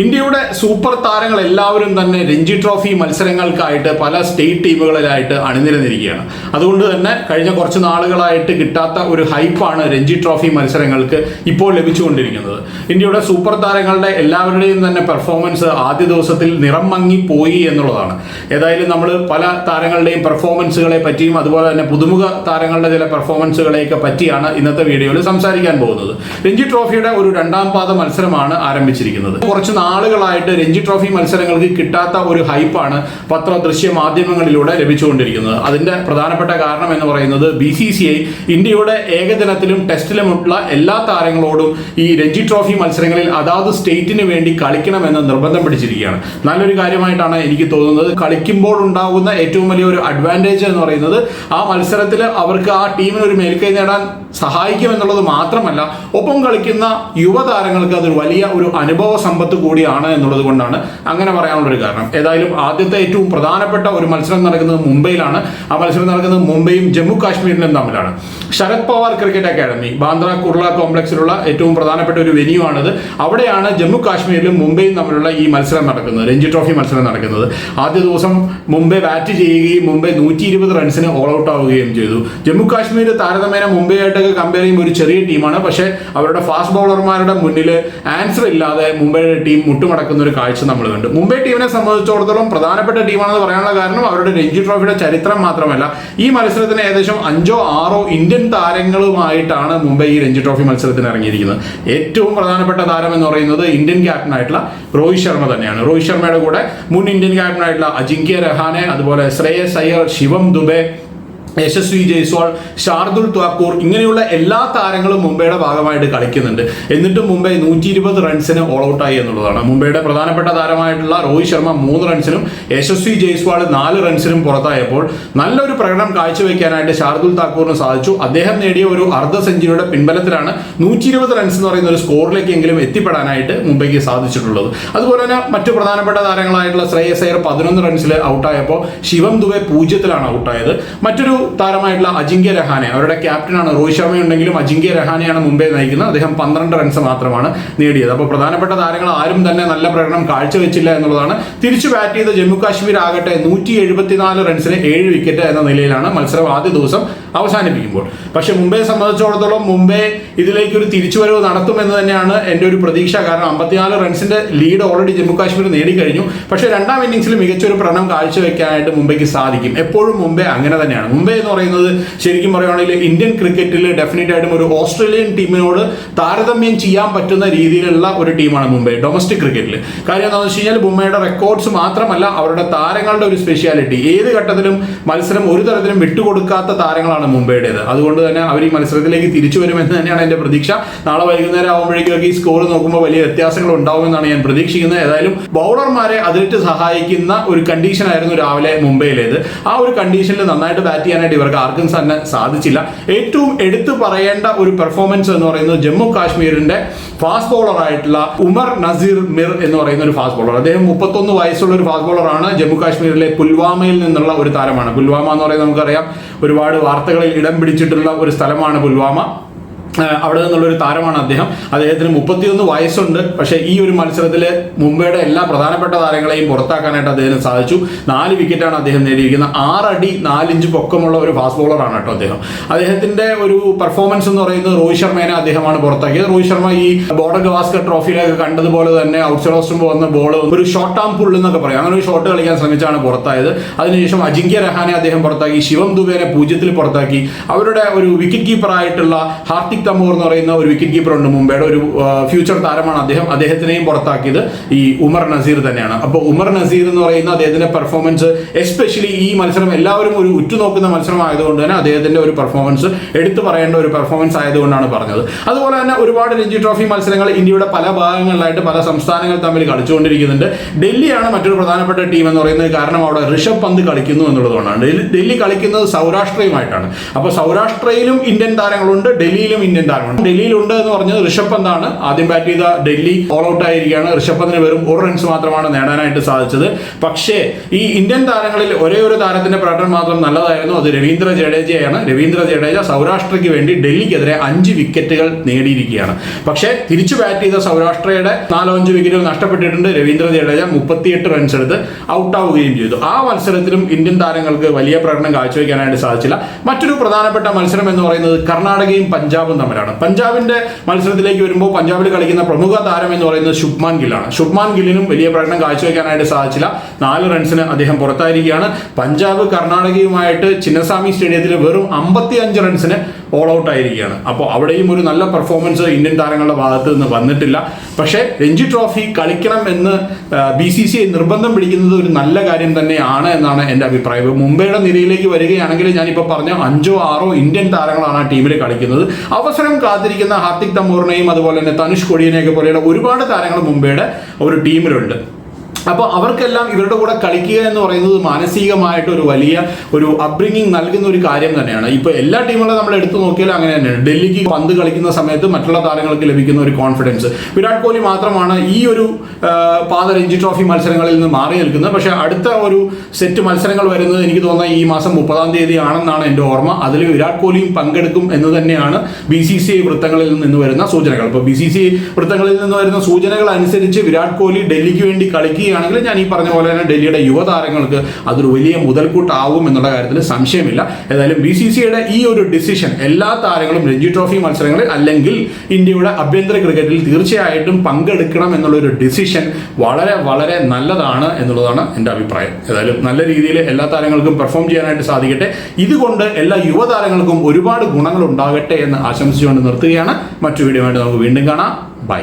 ഇന്ത്യയുടെ സൂപ്പർ താരങ്ങൾ എല്ലാവരും തന്നെ രഞ്ജി ട്രോഫി മത്സരങ്ങൾക്കായിട്ട് പല സ്റ്റേറ്റ് ടീമുകളിലായിട്ട് അണിനിരന്നിരിക്കുകയാണ്. അതുകൊണ്ട് തന്നെ കഴിഞ്ഞ കുറച്ച് നാളുകളായിട്ട് കിട്ടാത്ത ഒരു ഹൈപ്പാണ് രഞ്ജി ട്രോഫി മത്സരങ്ങൾക്ക് ഇപ്പോൾ ലഭിച്ചുകൊണ്ടിരിക്കുന്നത്. ഇന്ത്യയുടെ സൂപ്പർ താരങ്ങളുടെ എല്ലാവരുടെയും തന്നെ പെർഫോമൻസ് ആദ്യ ദിവസത്തിൽ നിറം മങ്ങി പോയി എന്നുള്ളതാണ്. ഏതായാലും നമ്മൾ പല താരങ്ങളുടെയും പെർഫോമൻസുകളെ പറ്റിയും അതുപോലെ തന്നെ പുതുമുഖ താരങ്ങളുടെ ചില പെർഫോമൻസുകളെയൊക്കെ പറ്റിയാണ് ഇന്നത്തെ വീഡിയോയിൽ സംസാരിക്കാൻ പോകുന്നത്. രഞ്ജി ട്രോഫിയുടെ ഒരു രണ്ടാം പാദ മത്സരമാണ് ആരംഭിച്ചിരിക്കുന്നത്. കുറച്ച് നാളുകളായിട്ട് രഞ്ജി ട്രോഫി മത്സരങ്ങൾക്ക് കിട്ടാത്ത ഒരു ഹൈപ്പാണ് പത്ര ദൃശ്യ മാധ്യമങ്ങളിലൂടെ ലഭിച്ചുകൊണ്ടിരിക്കുന്നത്. അതിന്റെ പ്രധാനപ്പെട്ട കാരണം എന്ന് പറയുന്നത് ബി സി സി ഐ ഇന്ത്യയുടെ ഏകദിനത്തിലും ടെസ്റ്റിലുമുള്ള എല്ലാ താരങ്ങളോടും ഈ രഞ്ജി ട്രോഫി മത്സരങ്ങളിൽ അതാത് സ്റ്റേറ്റിന് വേണ്ടി കളിക്കണമെന്ന് നിർബന്ധം പിടിച്ചിരിക്കുകയാണ്. നല്ലൊരു കാര്യമായിട്ടാണ് എനിക്ക് തോന്നുന്നത്. കളിക്കുമ്പോൾ ഉണ്ടാകുന്ന ഏറ്റവും വലിയ ഒരു അഡ്വാന്റേജ് എന്ന് പറയുന്നത് ആ മത്സരത്തിൽ അവർക്ക് ആ ടീമിന് ഒരു മേൽക്കൈ നേടാൻ സഹായിക്കുമെന്നുള്ളത് മാത്രമല്ല ഒപ്പം കളിക്കുന്ന യുവതാരങ്ങൾക്ക് അതൊരു വലിയ ഒരു അനുഭവ സമ്പത്ത് കൂടിയാണ് എന്നുള്ളത് കൊണ്ടാണ് അങ്ങനെ പറയാനുള്ളൊരു കാരണം. ഏതായാലും ആദ്യത്തെ ഏറ്റവും പ്രധാനപ്പെട്ട ഒരു മത്സരം നടക്കുന്നത് മുംബൈയിലാണ്. ആ മത്സരം നടക്കുന്നത് മുംബൈയും ജമ്മു കാശ്മീരിലും തമ്മിലാണ്. ശരത് പവാർ ക്രിക്കറ്റ് അക്കാദമി ബാന്ദ്ര കുർള കോംപ്ലക്സിലുള്ള ഏറ്റവും പ്രധാനപ്പെട്ട ഒരു വെന്യൂ ആണിത് അവിടെയാണ് ജമ്മു കാശ്മീരിലും മുംബൈയും തമ്മിലുള്ള ഈ മത്സരം നടക്കുന്നത് രഞ്ജി ട്രോഫി മത്സരം നടക്കുന്നത്. ആദ്യ ദിവസം മുംബൈ ബാറ്റ് ചെയ്യുകയും മുംബൈ നൂറ്റി ഇരുപത് റൺസിന് ഓൾ ഔട്ട് ആവുകയും ചെയ്തു. ജമ്മു കാശ്മീർ താരതമ്യേന മുംബൈ ആയിട്ടൊക്കെ കമ്പയർ ചെയ്യുമ്പോൾ ഒരു ചെറിയ ടീമാണ് പക്ഷേ അവരുടെ ഫാസ്റ്റ് ബൗളർമാരുടെ മുന്നിൽ ആൻസർ ഇല്ലാതെ മുംബൈയുടെ ടീം മുട്ടുമടക്കുന്ന ഒരു കാഴ്ച നമ്മൾ കണ്ടു. മുംബൈ ടീമിനെ സംബന്ധിച്ചിടത്തോളം പ്രധാനപ്പെട്ട ടീമാണെന്ന് പറയാനുള്ള കാരണം അവരുടെ രഞ്ജി ട്രോഫിയുടെ ചരിത്രം മാത്രമല്ല ഈ മത്സരത്തിന് ഏകദേശം അഞ്ചോ ആറോ ഇന്ത്യൻ താരങ്ങളുമായിട്ടാണ് മുംബൈ ഈ രഞ്ജി ട്രോഫി മത്സരത്തിന് ഇറങ്ങിയിരിക്കുന്നത്. ഏറ്റവും പ്രധാനപ്പെട്ട താരം എന്ന് പറയുന്നത് ഇന്ത്യൻ ക്യാപ്റ്റൻ ആയിട്ടുള്ള രോഹിത് ശർമ്മ തന്നെയാണ്. രോഹിത് ശർമ്മയുടെ കൂടെ മുൻ ഇന്ത്യൻ ക്യാപ്റ്റൻ ആയിട്ടുള്ള അജിങ്ക്യ രഹാനെ അതുപോലെ ശ്രേയസ് അയ്യർ ശിവം ദുബെ യശസ്വി ജയ്സ്വാൾ ഷാർദുൽ താക്കൂർ ഇങ്ങനെയുള്ള എല്ലാ താരങ്ങളും മുംബൈയുടെ ഭാഗമായിട്ട് കളിക്കുന്നുണ്ട്. എന്നിട്ടും മുംബൈ നൂറ്റി ഇരുപത് റൺസിന് ഓൾ ഔട്ടായി എന്നുള്ളതാണ്. മുംബൈയുടെ പ്രധാനപ്പെട്ട താരമായിട്ടുള്ള രോഹിത് ശർമ്മ മൂന്ന് റൺസിനും യശസ്വി ജയ്സ്വാൾ നാല് റൺസിനും പുറത്തായപ്പോൾ നല്ലൊരു പ്രകടനം കാഴ്ചവെക്കാനായിട്ട് ഷാർദുൽ താക്കൂറിന് സാധിച്ചു. അദ്ദേഹം നേടിയ ഒരു അർദ്ധ സെഞ്ചുറിയുടെ പിൻബലത്തിലാണ് നൂറ്റി ഇരുപത് റൺസ് എന്ന് പറയുന്ന ഒരു സ്കോറിലേക്കെങ്കിലും എത്തിപ്പെടാനായിട്ട് മുംബൈക്ക് സാധിച്ചിട്ടുള്ളത്. അതുപോലെ തന്നെ മറ്റു പ്രധാനപ്പെട്ട താരങ്ങളായിട്ടുള്ള ശ്രേയസ് അയ്യർ പതിനൊന്ന് റൺസിൽ ഔട്ടായപ്പോൾ ശിവം ദുബെ പൂജ്യത്തിലാണ് ഔട്ടായത് മറ്റൊരു താരമായിട്ടുള്ള അജിങ്ക്യ രഹാനെ അവരുടെ ക്യാപ്റ്റനാണ് രോഹിത് ശർമ്മ ഉണ്ടെങ്കിലും അജിങ്ക്യ രഹാനെയാണ് മുംബൈ നയിക്കുന്നത്. അദ്ദേഹം പന്ത്രണ്ട് റൺസ് മാത്രമാണ് നേടിയത്. അപ്പോൾ പ്രധാനപ്പെട്ട താരങ്ങൾ ആരും തന്നെ നല്ല പ്രകടനം കാഴ്ചവെച്ചില്ല എന്നുള്ളതാണ്. തിരിച്ചു ബാറ്റ് ചെയ്ത ജമ്മു കാശ്മീർ ആകട്ടെ നൂറ്റി എഴുപത്തിനാല് റൺസിന് ഏഴ് വിക്കറ്റ് എന്ന നിലയിലാണ് മത്സരം ആദ്യ ദിവസം അവസാനിപ്പിക്കുമ്പോൾ. പക്ഷേ മുംബൈയെ സംബന്ധിച്ചിടത്തോളം മുംബൈ ഇതിലേക്ക് ഒരു തിരിച്ചുവരവ് നടത്തുമെന്ന് തന്നെയാണ് എന്റെ ഒരു പ്രതീക്ഷ. കാരണം അമ്പത്തിനാല് റൺസിന്റെ ലീഡ് ഓൾറെഡി ജമ്മു കാശ്മീർ നേടിക്കഴിഞ്ഞു. പക്ഷേ രണ്ടാം ഇന്നിംഗ്സിൽ മികച്ചൊരു പ്രകടനം കാഴ്ചവെക്കാനായിട്ട് മുംബൈക്ക് സാധിക്കും. എപ്പോഴും മുംബൈ അങ്ങനെ തന്നെയാണ്. മുംബൈ എന്ന് പറയുന്നത് ശരിക്കും പറയുകയാണെങ്കിൽ ഇന്ത്യൻ ക്രിക്കറ്റിൽ ഡെഫിനറ്റ് ആയിട്ടും ഒരു ഓസ്ട്രേലിയൻ ടീമിനോട് താരതമ്യം ചെയ്യാൻ പറ്റുന്ന രീതിയിലുള്ള ഒരു ടീമാണ് മുംബൈ ഡൊമസ്റ്റിക് ക്രിക്കറ്റിൽ കാര്യം എന്താണെന്ന് വെച്ച് കഴിഞ്ഞാൽ മുംബൈയുടെ റെക്കോർഡ്സ് മാത്രമല്ല അവരുടെ താരങ്ങളുടെ ഒരു സ്പെഷ്യാലിറ്റി ഏത് ഘട്ടത്തിലും മത്സരം ഒരു തരത്തിലും വിട്ടുകൊടുക്കാത്ത താരങ്ങളാണ് മുംബൈയുടേത്. അതുകൊണ്ട് തന്നെ അവർ ഈ മത്സരത്തിലേക്ക് തിരിച്ചു വരുമെന്ന് തന്നെയാണ് എന്റെ പ്രതീക്ഷ. നാളെ വൈകുന്നേരം ആകുമ്പോഴേക്കൊക്കെ ഈ സ്കോർ നോക്കുമ്പോൾ വലിയ വ്യത്യാസങ്ങൾ ഉണ്ടാവുമെന്നാണ് ഞാൻ പ്രതീക്ഷിക്കുന്നത്. ഏതായാലും ബൗളർമാരെ അതിലിട്ട് സഹായിക്കുന്ന ഒരു കണ്ടീഷൻ ആയിരുന്നു രാവിലെ മുംബൈയിലേത്. ആ ഒരു കണ്ടീഷനിൽ നന്നായിട്ട് ബാറ്റ് ചെയ്യാനായിട്ട് ഇവർക്ക് ആർക്കും തന്നെ സാധിച്ചില്ല. ഏറ്റവും എടുത്തു പറയേണ്ട ഒരു പെർഫോമൻസ് എന്ന് പറയുന്നത് ജമ്മു കാശ്മീരിന്റെ ഫാസ്റ്റ് ബോളർ ആയിട്ടുള്ള ഉമർ നസീർ മിർ എന്ന് പറയുന്ന ഒരു ഫാസ്റ്റ് ബോളർ അദ്ദേഹം മുപ്പത്തൊന്ന് വയസ്സുള്ള ഒരു ഫാസ്റ്റ് ബോളറാണ് ജമ്മു കാശ്മീരിലെ പുൽവാമയിൽ നിന്നുള്ള ഒരു താരമാണ്. പുൽവാമ എന്ന് പറയുന്നത് നമുക്കറിയാം. ഒരുപാട് വാർത്തകളിൽ ഇടം പിടിച്ചിട്ടുള്ള ഒരു സ്ഥലമാണ് പുൽവാമ. അവിടെ നിന്നുള്ളൊരു താരമാണ് അദ്ദേഹം. അദ്ദേഹത്തിന് മുപ്പത്തിയൊന്ന് വയസ്സുണ്ട്. പക്ഷേ ഈ ഒരു മത്സരത്തിൽ മുംബൈയുടെ എല്ലാ പ്രധാനപ്പെട്ട താരങ്ങളെയും പുറത്താക്കാനായിട്ട് അദ്ദേഹത്തിന് സാധിച്ചു. നാല് വിക്കറ്റാണ് അദ്ദേഹം നേടിയിരിക്കുന്നത്. ആറടി നാലിഞ്ച് പൊക്കമുള്ള ഒരു ഫാസ്റ്റ് ബോളറാണ് കേട്ടോ അദ്ദേഹം. അദ്ദേഹത്തിന്റെ ഒരു പെർഫോമൻസ് എന്ന് പറയുന്നത് രോഹിത് ശർമ്മേനെ അദ്ദേഹമാണ് പുറത്താക്കിയത്. രോഹിത് ശർമ്മ ഈ ബോർഡർ ഗവാസ്കർ ട്രോഫിയിലൊക്കെ കണ്ടതുപോലെ തന്നെ ഔട്ട്സൈഡ് ഓസ്റ്റും വന്ന ബോൾ ഒരു ഷോർട്ട് ആം പുൾ എന്നൊക്കെ പറയും. അങ്ങനെ ഒരു ഷോട്ട് കളിക്കാൻ ശ്രമിച്ചാണ് പുറത്തായത്. അതിനുശേഷം അജിങ്ക്യ രഹാനെ അദ്ദേഹം പുറത്താക്കി. ശിവം ദുബേനെ പൂജ്യത്തിൽ പുറത്താക്കി. അവരുടെ ഒരു വിക്കറ്റ് കീപ്പർ ആയിട്ടുള്ള ഹാർദിക് തമൂർ എന്ന് പറയുന്ന ഒരു വിക്കറ്റ് കീപ്പർ ഉണ്ട് മുംബൈയുടെ. ഒരു ഫ്യൂച്ചർ താരമാണ് അദ്ദേഹം. അദ്ദേഹത്തിനെയും പുറത്താക്കിയത് ഈ ഉമർ നസീർ തന്നെയാണ്. അപ്പോൾ ഉമർ നസീർ എന്ന് പറയുന്ന അദ്ദേഹത്തിന്റെ പെർഫോമൻസ് എസ്പെഷ്യലി ഈ മത്സരം എല്ലാവരും ഒരു ഉറ്റുനോക്കുന്ന മത്സരം ആയതുകൊണ്ട് തന്നെ അദ്ദേഹത്തിന്റെ ഒരു പെർഫോമൻസ് എടുത്തു പറയേണ്ട ഒരു പെർഫോമൻസ് ആയതുകൊണ്ടാണ് പറഞ്ഞത്. അതുപോലെ തന്നെ ഒരുപാട് രഞ്ജി ട്രോഫി മത്സരങ്ങൾ ഇന്ത്യയുടെ പല ഭാഗങ്ങളിലായിട്ട് പല സംസ്ഥാനങ്ങൾ തമ്മിൽ കളിച്ചുകൊണ്ടിരിക്കുന്നുണ്ട്. ഡൽഹിയാണ് മറ്റൊരു പ്രധാനപ്പെട്ട ടീം എന്ന് പറയുന്നത് കാരണം അവിടെ ഋഷഭ് പന്ത് കളിക്കുന്നു എന്നുള്ളതുകൊണ്ടാണ്. ഡൽഹി കളിക്കുന്നത് സൗരാഷ്ട്രയുമായിട്ടാണ്. അപ്പോൾ സൗരാഷ്ട്രയിലും ഇന്ത്യൻ താരങ്ങളുണ്ട് ഡൽഹിയിലും ഇന്ത്യൻ താരമാണ്. ഡൽഹിയിൽ ഉണ്ട് എന്ന് പറഞ്ഞത് ഋഷഭ് പന്താണ്. ആദ്യം ബാറ്റ് ചെയ്ത ഡൽഹി ഓൾ ഔട്ട് ആയിരിക്കുകയാണ്. ഋഷഭ് പന്തിന് വെറും ഒരു റൺസ് മാത്രമാണ് നേടാനായിട്ട് സാധിച്ചത്. പക്ഷേ ഈ ഇന്ത്യൻ താരങ്ങളിൽ ഒരേ ഒരു താരത്തിന്റെ പ്രകടനം മാത്രം നല്ലതായിരുന്നു. അത് രവീന്ദ്ര ജഡേജയാണ്. രവീന്ദ്ര ജഡേജ സൗരാഷ്ട്രയ്ക്ക് വേണ്ടി ഡൽഹിക്കെതിരെ അഞ്ച് വിക്കറ്റുകൾ നേടിയിരിക്കുകയാണ്. പക്ഷേ തിരിച്ചു ബാറ്റ് ചെയ്ത സൗരാഷ്ട്രയുടെ നാലോ അഞ്ച് വിക്കറ്റുകൾ നഷ്ടപ്പെട്ടിട്ടുണ്ട്. രവീന്ദ്ര ജഡേജ മുപ്പത്തിയെട്ട് റൺസ് എടുത്ത് ഔട്ട് ആവുകയും ചെയ്തു. ആ മത്സരത്തിലും ഇന്ത്യൻ താരങ്ങൾക്ക് വലിയ പ്രകടനം കാഴ്ചവെക്കാനായിട്ട് സാധിച്ചില്ല. മറ്റൊരു പ്രധാനപ്പെട്ട മത്സരം എന്ന് പറയുന്നത് കർണാടകയും പഞ്ചാബും തമ്മിലാണ്. പഞ്ചാബിന്റെ മത്സരത്തിലേക്ക് വരുമ്പോൾ പഞ്ചാബിൽ കളിക്കുന്ന പ്രമുഖ താരം എന്ന് പറയുന്നത് ശുഭ്മാൻ ഗില്ലാണ്. ശുഭ്മാൻ ഗില്ലിനും വലിയ പ്രകടനം കാഴ്ചവെക്കാനായിട്ട് സാധിച്ചില്ല. നാല് റൺസിന് അദ്ദേഹം പുറത്തായിരിക്കുകയാണ്. പഞ്ചാബ് കർണാടകയുമായിട്ട് ചിന്നസ്വാമി സ്റ്റേഡിയത്തിൽ വെറും അമ്പത്തി അഞ്ച് റൺസിന് ഓൾ ഔട്ട് ആയിരിക്കുകയാണ്. അപ്പോൾ അവിടെയും ഒരു നല്ല പെർഫോമൻസ് ഇന്ത്യൻ താരങ്ങളുടെ ഭാഗത്ത് നിന്ന് വന്നിട്ടില്ല. പക്ഷേ രഞ്ജി ട്രോഫി കളിക്കണം എന്ന് ബി സി സി ഐ നിർബന്ധം പിടിക്കുന്നത് ഒരു നല്ല കാര്യം തന്നെയാണ് എന്നാണ് എന്റെ അഭിപ്രായം. മുംബൈയുടെ നിരയിലേക്ക് വരികയാണെങ്കിൽ ഞാനിപ്പോൾ പറഞ്ഞ അഞ്ചോ ആറോ ഇന്ത്യൻ താരങ്ങളാണ് ആ ടീമിൽ കളിക്കുന്നത്. അവസരം കാത്തിരിക്കുന്ന ഹാർദിക് തമ്മൂറിനെയും അതുപോലെ തന്നെ തനുഷ് കൊടിയനെയൊക്കെ പോലെയുള്ള ഒരുപാട് താരങ്ങൾ മുംബൈയുടെ ഒരു ടീമിലുണ്ട്. അപ്പോൾ അവർക്കെല്ലാം ഇവരുടെ കൂടെ കളിക്കുക എന്ന് പറയുന്നത് മാനസികമായിട്ട് ഒരു വലിയ ഒരു അപ്ബ്രിങ്ങിങ് നൽകുന്ന ഒരു കാര്യം തന്നെയാണ്. ഇപ്പോൾ എല്ലാ ടീമുകളും നമ്മൾ എടുത്തു നോക്കിയാലും അങ്ങനെ തന്നെയാണ്. ഡൽഹിക്ക് പന്ത് കളിക്കുന്ന സമയത്ത് മറ്റുള്ള താരങ്ങൾക്ക് ലഭിക്കുന്ന ഒരു കോൺഫിഡൻസ് വിരാട് കോഹ്ലി മാത്രമാണ് ഈ ഒരു പാത രഞ്ജി ട്രോഫി മത്സരങ്ങളിൽ നിന്ന് മാറി നിൽക്കുന്നത്. പക്ഷേ അടുത്ത ഒരു സെറ്റ് മത്സരങ്ങൾ വരുന്നത് എനിക്ക് തോന്നുന്നത് ഈ മാസം മുപ്പതാം തീയതി ആണെന്നാണ് എന്റെ ഓർമ്മ. അതിൽ വിരാട് കോഹ്ലിയും പങ്കെടുക്കും എന്ന് തന്നെയാണ് ബി സി സി ഐ വൃത്തങ്ങളിൽ നിന്ന് വരുന്ന സൂചനകൾ. ഇപ്പോൾ ബി സി സി ഐ വൃത്തങ്ങളിൽ നിന്ന് വരുന്ന സൂചനകൾ അനുസരിച്ച് വിരാട് കോഹ്ലി ഡൽഹിക്ക് വേണ്ടി കളിക്കുകയാണെങ്കിൽ ഞാൻ ഈ പറഞ്ഞ പോലെ തന്നെ ഡൽഹിയുടെ യുവതാരങ്ങൾക്ക് അതൊരു വലിയ മുതൽക്കൂട്ടാവും എന്നുള്ള കാര്യത്തിൽ സംശയമില്ല. ഏതായാലും ബി സി സിയുടെ ഈ ഒരു ഡിസിഷൻ എല്ലാ താരങ്ങളും രഞ്ജി ട്രോഫി മത്സരങ്ങളിൽ അല്ലെങ്കിൽ ഇന്ത്യയുടെ ആഭ്യന്തര ക്രിക്കറ്റിൽ തീർച്ചയായിട്ടും പങ്കെടുക്കണം എന്നുള്ളൊരു ഡിസിഷൻ വളരെ വളരെ നല്ലതാണ് എന്നുള്ളതാണ് എന്റെ അഭിപ്രായം. ഏതായാലും നല്ല രീതിയിൽ എല്ലാ താരങ്ങൾക്കും പെർഫോം ചെയ്യാനായിട്ട് സാധിക്കട്ടെ. ഇതുകൊണ്ട് എല്ലാ യുവതാരങ്ങൾക്കും ഒരുപാട് ഗുണങ്ങൾ ഉണ്ടാകട്ടെ എന്ന് ആശംസിച്ചുകൊണ്ട് നിർത്തുകയാണ്. മറ്റു വീഡിയോ ആയിട്ട് നമുക്ക് വീണ്ടും കാണാം. ബൈ